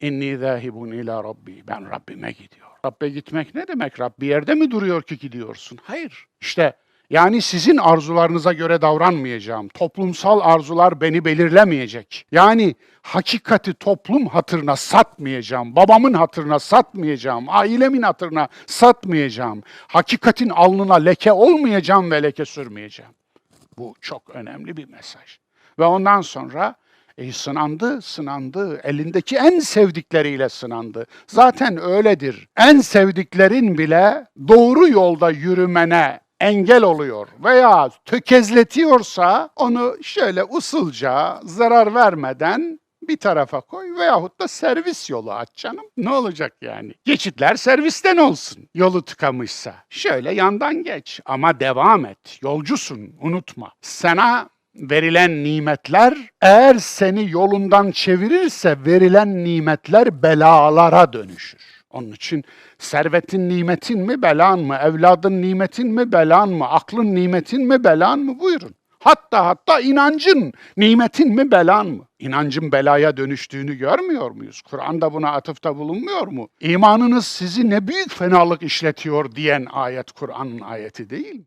İnni zâhibun ila rabbi. Ben Rabbime gidiyorum. Rabbe gitmek ne demek? Rab bir yerde mi duruyor ki gidiyorsun? Hayır. İşte yani sizin arzularınıza göre davranmayacağım. Toplumsal arzular beni belirlemeyecek. Yani hakikati toplum hatırına satmayacağım. Babamın hatırına satmayacağım. Ailemin hatırına satmayacağım. Hakikatin alnına leke olmayacağım ve leke sürmeyeceğim. Bu çok önemli bir mesaj. Ve ondan sonra e, sınandı, sınandı. Elindeki en sevdikleriyle sınandı. Zaten öyledir. En sevdiklerin bile doğru yolda yürümene engel oluyor veya tökezletiyorsa onu şöyle usulca zarar vermeden bir tarafa koy veyahut da servis yolu aç canım. Ne olacak yani? Geçitler servisten olsun. Yolu tıkamışsa. Şöyle yandan geç ama devam et. Yolcusun unutma. Sana verilen nimetler eğer seni yolundan çevirirse verilen nimetler belalara dönüşür. Onun için servetin nimetin mi belan mı, evladın nimetin mi belan mı, aklın nimetin mi belan mı buyurun. Hatta hatta inancın nimetin mi belan mı? İnancın belaya dönüştüğünü görmüyor muyuz? Kur'an'da buna atıfta bulunmuyor mu? İmanınız sizi ne büyük fenalık işletiyor diyen ayet Kur'an'ın ayeti değil mi?